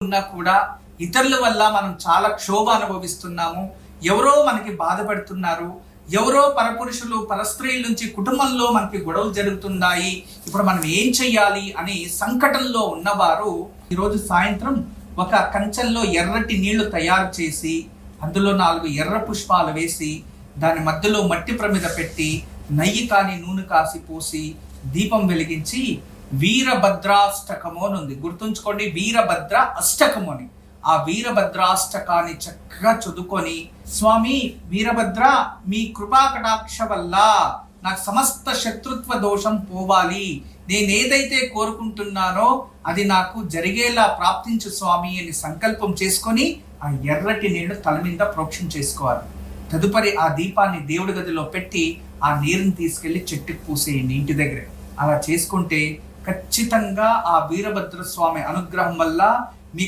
ఉన్నా కూడా ఇతరుల వల్ల మనం చాలా క్షోభ అనుభవిస్తున్నాము. ఎవరో మనకి బాధపడుతున్నారు. ఎవరో పరపురుషులు పరస్త్రీల నుంచి కుటుంబంలో మనకి గొడవలు జరుగుతున్నాయి. ఇప్పుడు మనం ఏం చెయ్యాలి అని సంకటంలో ఉన్నవారు ఈరోజు సాయంత్రం ఒక కంచెంలో ఎర్రటి నీళ్ళు తయారు చేసి అందులో నాలుగు ఎర్ర పుష్పాలు వేసి దాని మధ్యలో మట్టి ప్రమిద పెట్టి నెయ్యి కాని నూనె కాసి పోసి దీపం వెలిగించి వీరభద్రాష్టకము అని ఉంది. గుర్తుంచుకోండి వీరభద్ర అష్టకము అని. ఆ వీరభద్రాష్టకాన్ని చక్కగా చదువుకొని స్వామి వీరభద్ర మీ కృపా కటాక్ష వల్ల నాకు సమస్త శత్రుత్వ దోషం పోవాలి. నేను ఏదైతే కోరుకుంటున్నానో అది నాకు జరిగేలా ప్రాప్తించు స్వామి అని సంకల్పం చేసుకొని ఆ ఎర్రటి నీళ్ళు తల మీద ప్రోక్షం చేసుకోవాలి. తదుపరి ఆ దీపాన్ని దేవుడి గదిలో పెట్టి ఆ నీరుని తీసుకెళ్ళి చెట్టుకు పూసేయండి ఇంటి దగ్గర. అలా చేసుకుంటే ఖచ్చితంగా ఆ వీరభద్రస్వామి అనుగ్రహం వల్ల మీకు